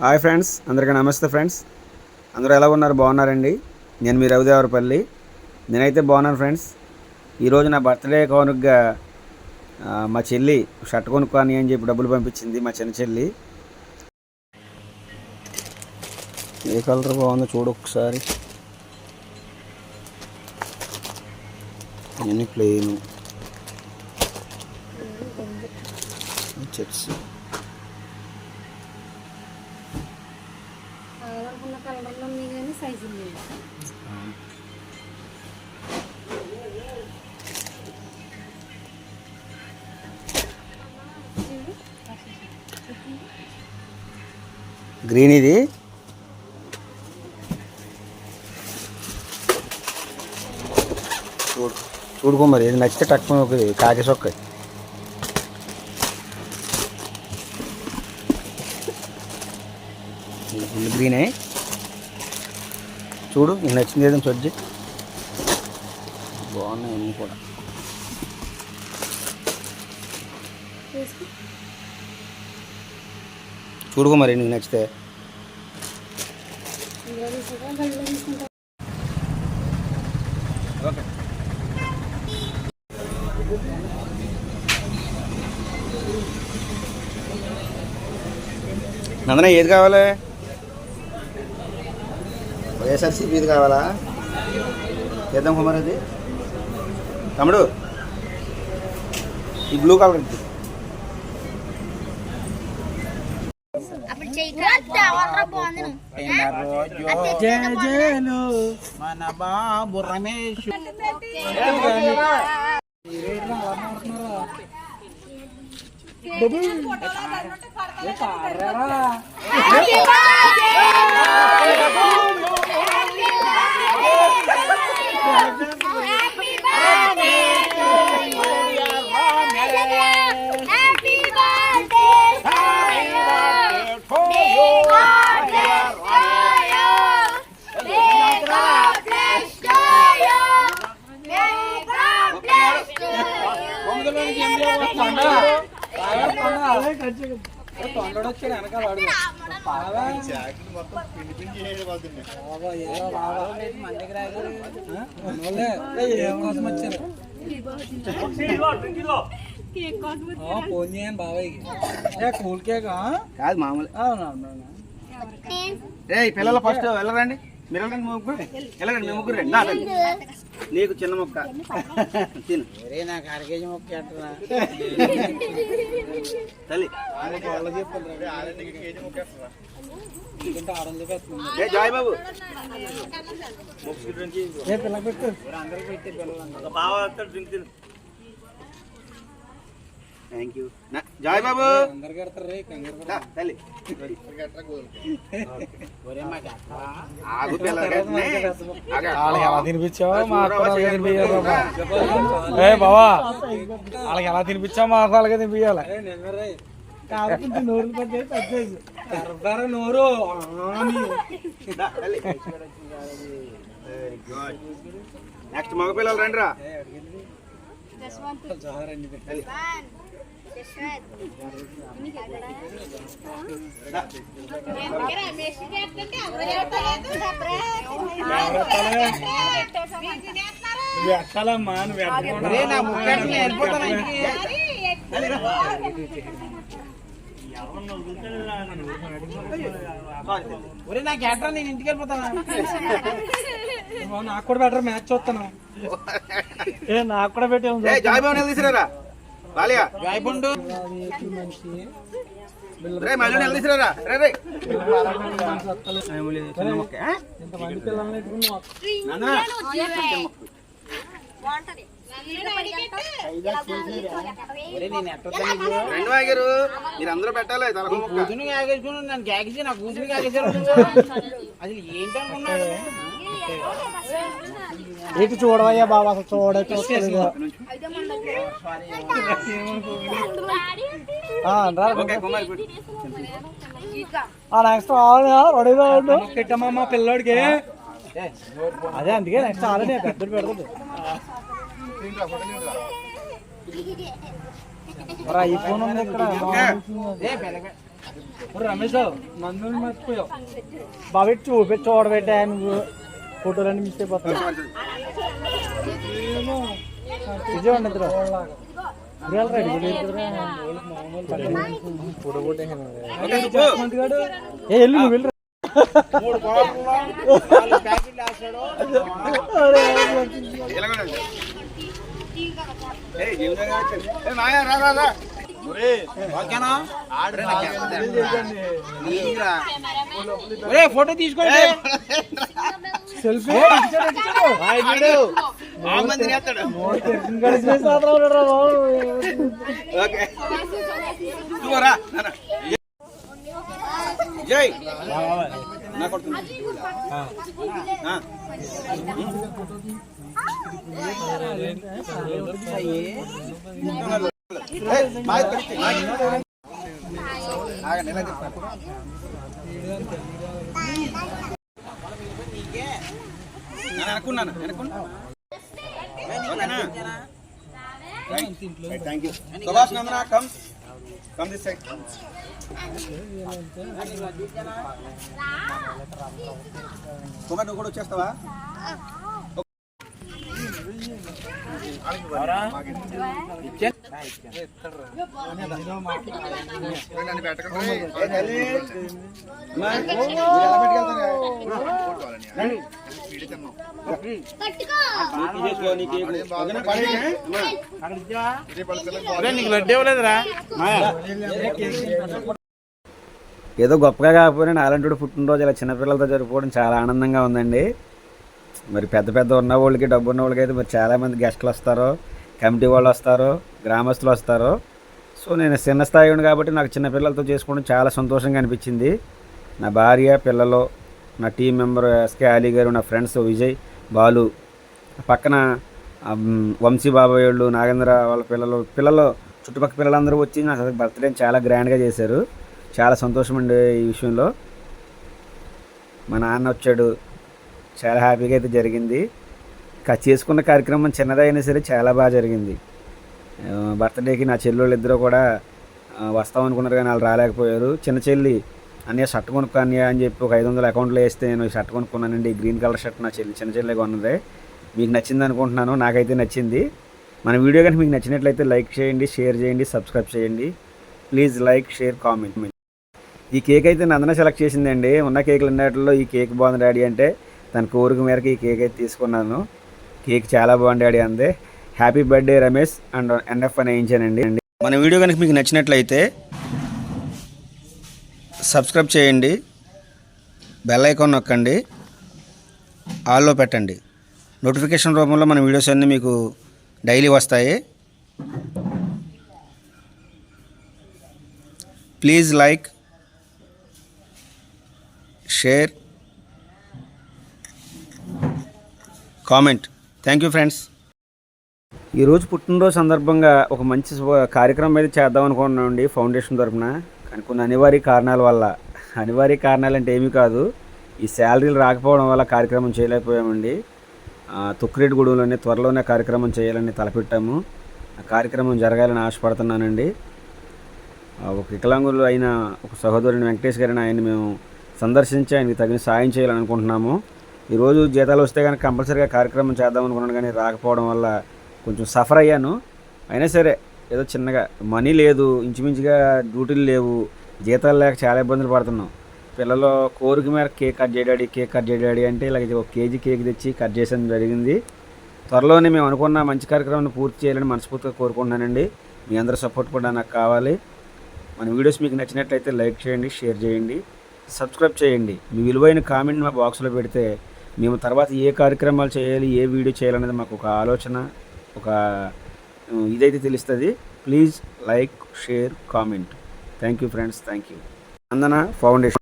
Hi friends అందరికీ నమస్తే friends. అందరూ ఎలా ఉన్నారు? బాగున్నారండి? నేను మీ రవిదేవరపల్లి. నేనైతే బాగున్నాను ఫ్రెండ్స్. ఈరోజు నా బర్త్డే కానుకగా మా చెల్లి షర్ట్ కొనుక్కొని అని చెప్పి డబ్బులు పంపించింది మా చిన్న చెల్లి. ఏ కలర్ బాగుందో చూడు ఒకసారి. ఇవన్నీ ప్లేను చెక్స్ కలర్లు ఉన్నాయి కానీ సైజు లేదు గ్రీన్ ఇది. చూడుకో మరి ఇది నచ్చితే టక్కున ఒక కాకి సొక్క గ్రీనే. చూడు నీకు నచ్చింది ఏదైనా సజ్జి బాగున్నాయి అన్నీ కూడా. చూడుకో మరి నీకు నచ్చితే. నందన ఏది కావాలి? ఇది కావాలా? చేద్దాం కుమార్ అది. తమ్ముడు ఈ బ్లూ కలర్ ఇది. మన బాబు రమేష్. వెనకాల వాడు. బాగా మన దగ్గర. ఏయ్, ఏం కోసం వచ్చారు? ఆ, ఫోన్ చేయండి బాబాయ్కి ఏ కూల్ కేక్? కాదు మామూలు. అవునవును రే పిల్లలు ఫస్ట్ వెళ్ళరండి. మీరు వెళ్ళండి ముగ్గురు. వెళ్ళండి మీ ముగ్గురు. రండి తల్లి. నీకు చిన్న మొక్క. తిను. నాకు అర కేజీ ముక్క తల్లి. జాయ్ బాబు. బావ డ్రింక్ తిను. థ్యాంక్ యూ జాయ్ బాబు. ఏ బావా వాళ్ళకి ఎలా తినిపించావో మా వాళ్ళకి తినిపించాలి. కాకపోతే నోరు పట్టే తగ్గేది కరదర నోరు. నెక్స్ట్ మగ పిల్లలు రండి రా. నువ్వు ఎక్కాలమ్మా నువ్వు ఒరే నాకు ఎట్రా నేను ఇంటికి వెళ్ళిపోతాను నాకు కూడా బెటర్ మ్యాచ్ చూస్తాను ఏ నాకు కూడా పెట్టి ఏ జాయ్ బాబు నెల రెండు ఆగారు. మీరు అందరూ పెట్టాలి తలక మొక్క కూతుని ఆగేసుకుని నన్ను కేకేసి నా కూతురికి ఆగేసారు అసలు ఏంటనుకున్నాడు ఇటు చూడవయ్యా బాబా అసలు చూడ నెక్స్ట్ రెడీగా పెట్టమ్మా మా పిల్లోడికి అదే అందుకే నెక్స్ట్ ఆల్రెడీ పెద్దలు పెడుతుంది మరి ఐఫోన్ ఉంది ఇక్కడ రమేష్ నన్ను మర్చిపోయావు బాబు చూపి చూడబెట్టా నువ్వు ఫోటోలన్నీ మిస్ అయిపోతావు విజయ్ ఉండదురా ఏ వెళ్ళు నువ్వు వెళ్ళు ఫోటో తీసుకోండి. జై. నా కొడుతుంది. ఆగండి, ఇలా చెప్తాను. నేను అనుకున్నాను Subhash Nandana come come this side Kumar నువ్వు కూడా వచ్చేస్తావా? నన్ను పెట్టకండి. ఏ తల్లి? అమ్మా, మీరు ఎలా పెట్టుకెళ్తారు? నీకు లడ్డు ఇవ్వలేదురా ఏదో గొప్పగా కాకపోయినా నాలంటుడు పుట్టినరోజు ఇలా చిన్నపిల్లలతో జరుపుకోవడం చాలా ఆనందంగా ఉందండి. మరి పెద్ద పెద్ద ఉన్న వాళ్ళకి డబ్బు ఉన్న వాళ్ళకి అయితే మరి చాలామంది గెస్టులు వస్తారు కమిటీ వాళ్ళు వస్తారు గ్రామస్తులు వస్తారు. సో నేను చిన్న స్థాయి ఉండి కాబట్టి నాకు చిన్నపిల్లలతో చేసుకోవడం చాలా సంతోషంగా అనిపించింది. నా భార్య పిల్లలు నా టీం మెంబర్ ఎస్కే అలీ గారు నా ఫ్రెండ్స్ విజయ్ బాలు. పక్కన వంశీ బాబాయ్ వాళ్ళు నాగేంద్ర వాళ్ళ పిల్లలు పిల్లలు చుట్టుపక్కల పిల్లలందరూ వచ్చి నా బర్త్డే చాలా గ్రాండ్గా చేశారు. చాలా సంతోషం అండి ఈ విషయంలో. మా నాన్న వచ్చాడు. చాలా హ్యాపీగా అయితే జరిగింది. చేసుకున్న కార్యక్రమం చిన్నదైనా సరే చాలా బాగా జరిగింది. బర్త్డేకి నా చెల్లెళ్ళు ఇద్దరు కూడా వస్తామనుకున్నారు వస్తాం అనుకున్నారు కానీ వాళ్ళు రాలేకపోయారు. చిన్న చెల్లి అన్నయ్య షర్ట్ కొనుక్కో అన్నయ్య అని చెప్పి ఒక ఐదు వందల అకౌంట్లో వేస్తే నేను షర్ట్ కొనుక్కున్నానండి. ఈ గ్రీన్ కలర్ షర్ట్ నా చెల్లి చిన్న చెల్లి కొన్నది మీకు నచ్చింది అనుకుంటున్నాను. నాకైతే నచ్చింది. మన వీడియో కానీ మీకు నచ్చినట్లయితే లైక్ చేయండి షేర్ చేయండి సబ్స్క్రైబ్ చేయండి. Please like share comment. ఈ కేక్ అయితే నందన సెలెక్ట్ చేసిందండి. ఉన్న కేకులు అన్నిటిలో ఈ కేక్ బాగుంది డాడీ అంటే తన కోరిక మేరకు ఈ కేక్ అయితే తీసుకున్నాను. కేక్ చాలా బాగుంది డాడీ అందే. Happy birthday Ramesh and NF అని వేయించానండి. మన వీడియో కనుక మీకు నచ్చినట్లయితే సబ్స్క్రైబ్ చేయండి. బెల్ ఐకాన్ నొక్కండి. ఆల్లో పెట్టండి. నోటిఫికేషన్ రూపంలో మన వీడియోస్ అన్నీ మీకు డైలీ వస్తాయి. Please like share comment. Thank you friends. ఈరోజు పుట్టినరోజు సందర్భంగా ఒక మంచి కార్యక్రమం అయితే చేద్దాం అనుకుంటున్నామండి ఫౌండేషన్ తరఫున. కానీ కొన్ని అనివార్య కారణాల వల్ల. అనివార్య కారణాలు అంటే ఏమీ కాదు. ఈ శాలరీలు రాకపోవడం వల్ల కార్యక్రమం చేయలేకపోయామండి. ఆ, తుక్కిరెడ్డిగూడెంలోనే త్వరలోనే కార్యక్రమం చేయాలని తలపెట్టాము. ఆ కార్యక్రమం జరగాలని ఆశపడుతున్నానండి. ఒక వికలాంగులు అయిన ఒక సహోదరుని వెంకటేష్ గారిని ఆయన్ని మేము సందర్శించి ఆయనకి తగిన సాయం చేయాలని అనుకుంటున్నాము ఈరోజు జీతాలు వస్తే కనుక కంపల్సరీగా కార్యక్రమం చేద్దాం అనుకున్నాను కానీ రాకపోవడం వల్ల కొంచెం సఫర్ అయ్యాను. అయినా సరే ఏదో చిన్నగా మనీ లేదు ఇంచుమించుగా డ్యూటీలు లేవు జీతాలు లేక చాలా ఇబ్బందులు పడుతున్నాం. పిల్లలు కోరిక మేర కేక్ కట్ చేయడాడి కేక్ కట్ చేయడాడి అంటే ఇలాగ ఒక కేజీ కేక్ తెచ్చి కట్ చేయడం జరిగింది. త్వరలోనే మేము అనుకున్న మంచి కార్యక్రమాన్ని పూర్తి చేయాలని మనస్ఫూర్తిగా కోరుకుంటున్నానండి. మీ అందరి సపోర్ట్ కూడా నాకు కావాలి. మన వీడియోస్ మీకు నచ్చినట్లయితే లైక్ చేయండి షేర్ చేయండి సబ్స్క్రైబ్ చేయండి. మీ విలువైన కామెంట్ మా బాక్స్లో పెడితే మేము తర్వాత ఏ కార్యక్రమాలు చేయాలి ఏ వీడియో చేయాలనేది మాకు ఒక ఆలోచన ఒక ఇదైతే తెలుస్తుంది. Please like share comment thank you friends thank you Nandana foundation.